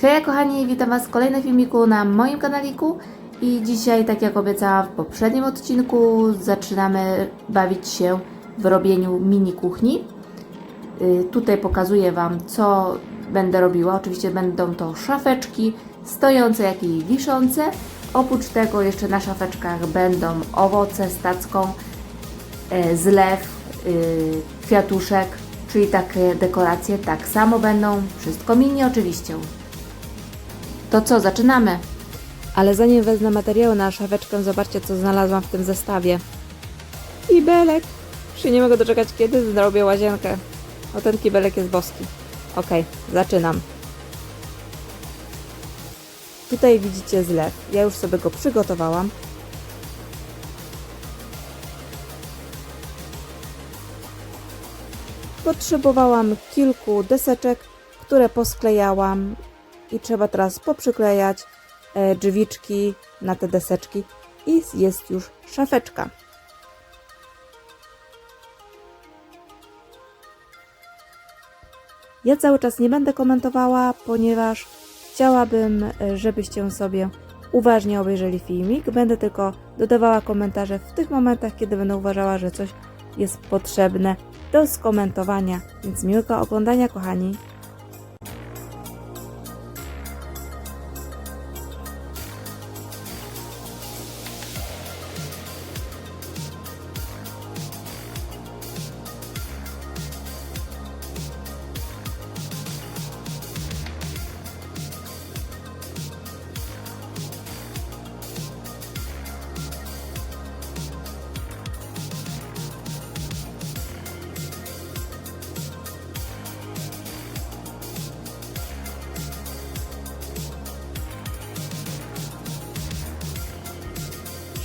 Hej kochani, witam Was w kolejnym filmiku na moim kanaliku i dzisiaj, tak jak obiecałam w poprzednim odcinku, zaczynamy bawić się w robieniu mini kuchni. Y, Tutaj pokazuję Wam, co będę robiła. Oczywiście będą to szafeczki stojące, jak i wiszące. Oprócz tego jeszcze na szafeczkach będą owoce z tacką, e, zlew, y, kwiatuszek, czyli takie dekoracje tak samo będą. Wszystko mini oczywiście. To co, zaczynamy? Ale zanim wezmę materiały na szafeczkę, zobaczcie co znalazłam w tym zestawie. Już się nie mogę doczekać, kiedy zrobię łazienkę. O, ten kibelek jest boski. Ok, zaczynam. Tutaj widzicie zlew. Ja już sobie go przygotowałam. Potrzebowałam kilku deseczek, które posklejałam i trzeba teraz poprzyklejać e, drzwiczki na te deseczki i jest już szafeczka. Ja cały czas nie będę komentowała, ponieważ chciałabym, e, żebyście sobie uważnie obejrzeli filmik. Będę tylko dodawała komentarze w tych momentach, kiedy będę uważała, że coś jest potrzebne do skomentowania. Więc miłego oglądania, kochani.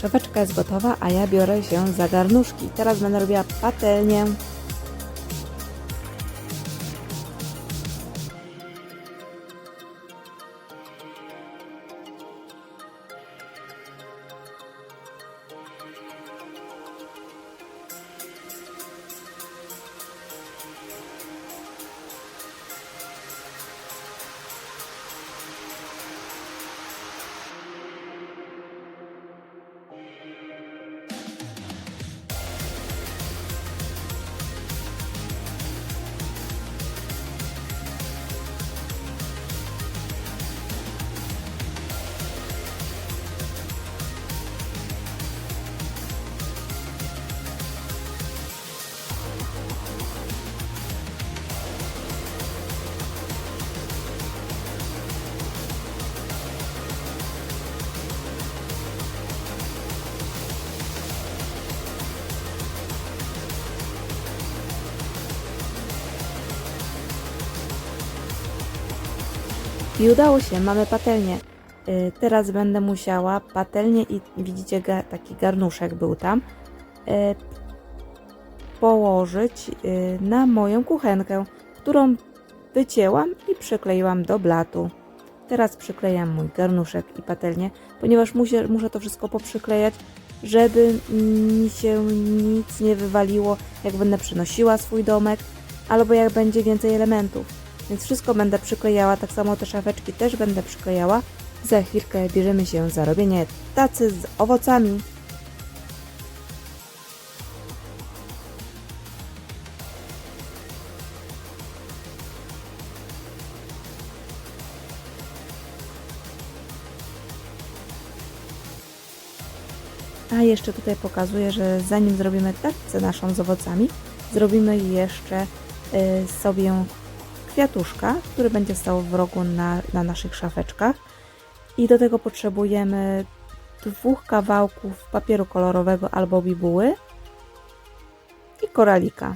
Szafeczka jest gotowa, a ja biorę się za garnuszki. Teraz będę robiła patelnię. I udało się, mamy patelnię. Y, Teraz będę musiała patelnię i widzicie ga, taki garnuszek był tam y, położyć y, na moją kuchenkę, którą wycięłam i przykleiłam do blatu. Teraz przyklejam mój garnuszek i patelnię, ponieważ muszę, muszę to wszystko poprzyklejać, żeby mi się nic nie wywaliło, jak będę przynosiła swój domek, albo jak będzie więcej elementów. Więc wszystko będę przyklejała, tak samo te szafeczki też będę przyklejała. Za chwilkę bierzemy się za robienie tacy z owocami. A jeszcze tutaj pokazuję, że zanim zrobimy tacę naszą z owocami, zrobimy jeszcze y, sobie kwiatuszka, który będzie stał w rogu na, na naszych szafeczkach. I do tego potrzebujemy dwóch kawałków papieru kolorowego albo bibuły i koralika.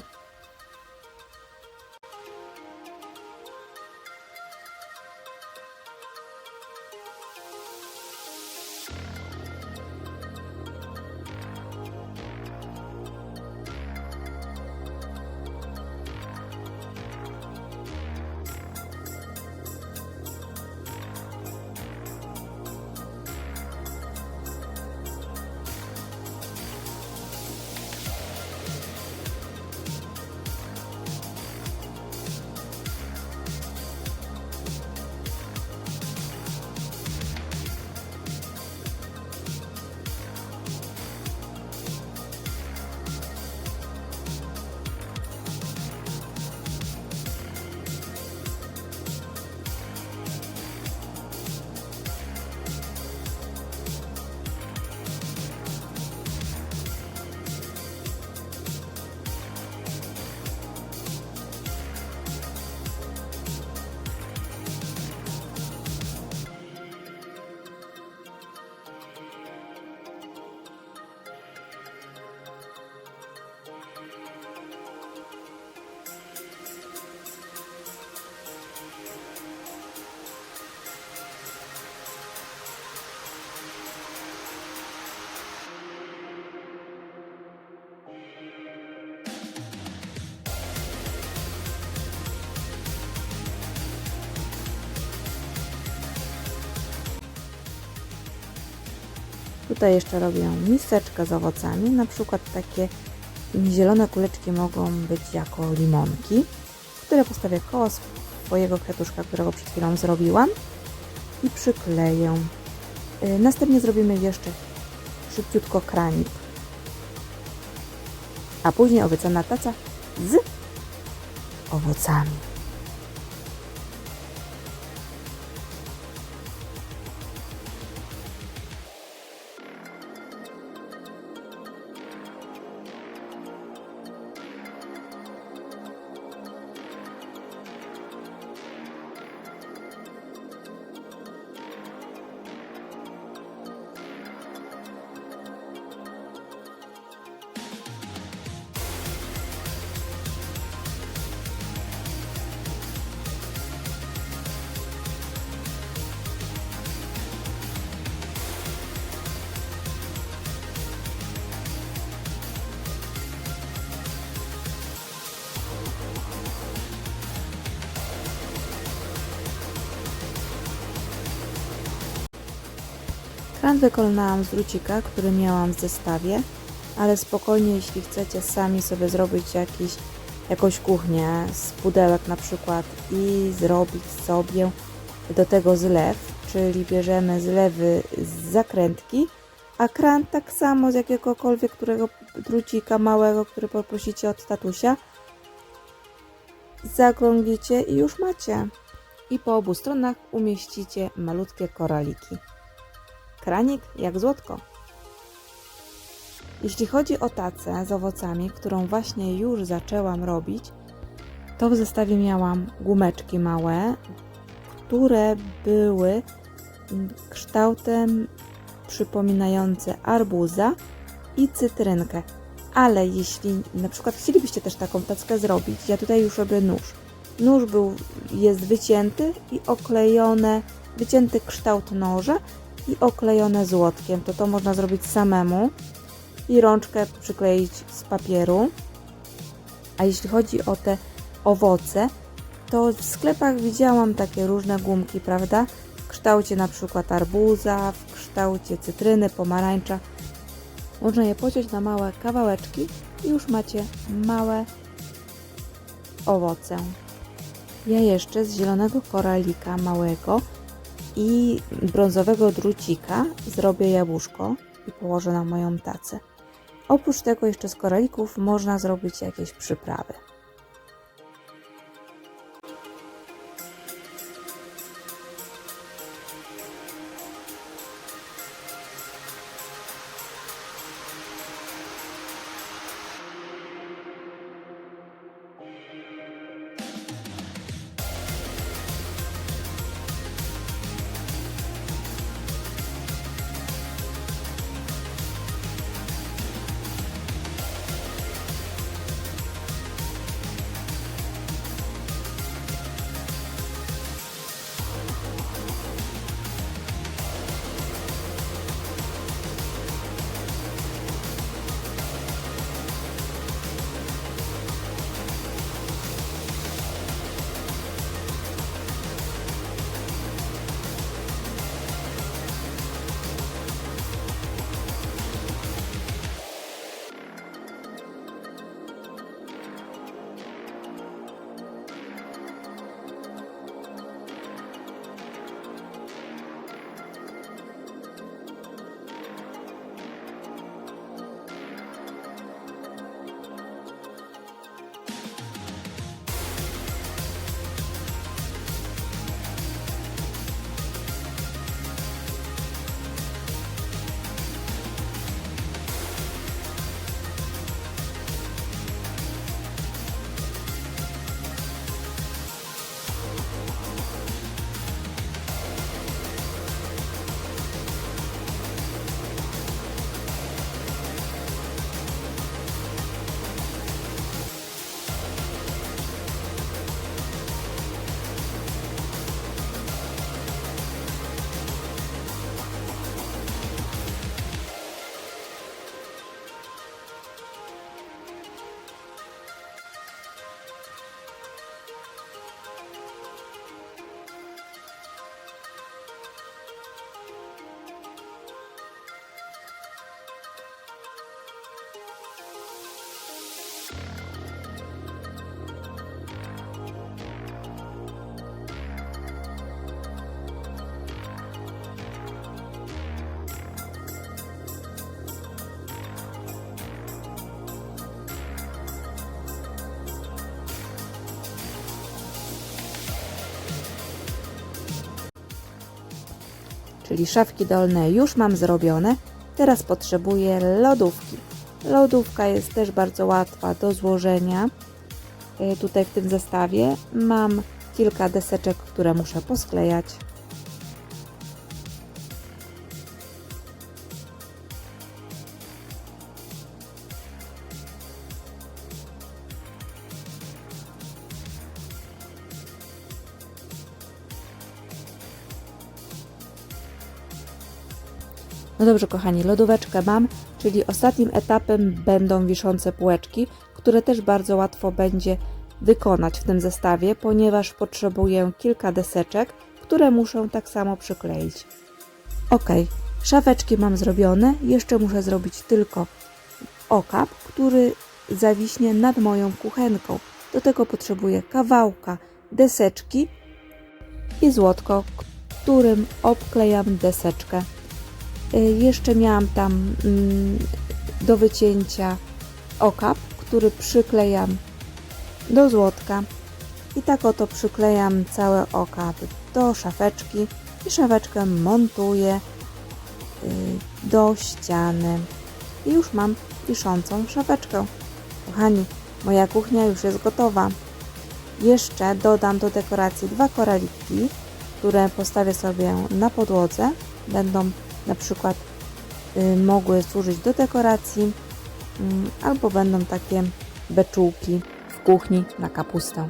Tutaj jeszcze robię miseczkę z owocami. Na przykład takie zielone kuleczki mogą być jako limonki, które postawię koło swojego kwiatuszka, którego przed chwilą zrobiłam i przykleję. Y, Następnie zrobimy jeszcze szybciutko kranik. A później obiecana taca z owocami. Kran wykonałam z drucika, który miałam w zestawie, ale spokojnie, jeśli chcecie sami sobie zrobić jakiś, jakąś kuchnię z pudełek na przykład i zrobić sobie do tego zlew, czyli bierzemy zlewy z zakrętki, a kran tak samo z jakiegokolwiek którego drucika małego, który poprosicie od tatusia, zakrąglicie i już macie. I po obu stronach umieścicie malutkie koraliki. Kranik jak złotko. Jeśli chodzi o tacę z owocami, którą właśnie już zaczęłam robić, to w zestawie miałam gumeczki małe, które były kształtem przypominające arbuza i cytrynkę. Ale jeśli na przykład chcielibyście też taką tackę zrobić, ja tutaj już robię nóż. Nóż był, jest wycięty i oklejone, wycięty kształt noża i oklejone złotkiem. To to można zrobić samemu i rączkę przykleić z papieru. A jeśli chodzi o te owoce, to w sklepach widziałam takie różne gumki, prawda? W kształcie na przykład arbuza, w kształcie cytryny, pomarańcza. Można je pociąć na małe kawałeczki i już macie małe owoce. Ja jeszcze z zielonego koralika małego i brązowego drucika zrobię jabłuszko i położę na moją tacę. Oprócz tego jeszcze z koralików można zrobić jakieś przyprawy. Czyli szafki dolne już mam zrobione. Teraz potrzebuję lodówki. Lodówka jest też bardzo łatwa do złożenia. Y, Tutaj w tym zestawie mam kilka deseczek, które muszę posklejać. No dobrze, kochani, lodóweczkę mam, czyli ostatnim etapem będą wiszące półeczki, które też bardzo łatwo będzie wykonać w tym zestawie, ponieważ potrzebuję kilka deseczek, które muszę tak samo przykleić. Ok, szafeczki mam zrobione, jeszcze muszę zrobić tylko okap, który zawiśnie nad moją kuchenką. Do tego potrzebuję kawałka deseczki i złotko, którym obklejam deseczkę. Y, Jeszcze miałam tam mm, do wycięcia okap, który przyklejam do złotka i tak oto przyklejam całe okap do szafeczki i szafeczkę montuję y, do ściany i już mam wiszącą szafeczkę. Kochani, moja kuchnia już jest gotowa. Jeszcze dodam do dekoracji dwa koraliki, które postawię sobie na podłodze. Będą na przykład y, mogły służyć do dekoracji, mm, albo będą takie beczułki w kuchni na kapustę.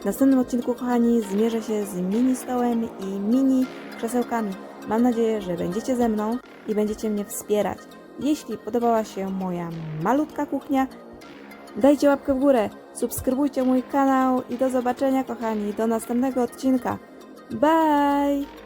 W następnym odcinku, kochani, zmierzę się z mini stołem i mini krzesełkami. Mam nadzieję, że będziecie ze mną i będziecie mnie wspierać. Jeśli podobała się moja malutka kuchnia, dajcie łapkę w górę, subskrybujcie mój kanał i do zobaczenia, kochani, do następnego odcinka. Bye!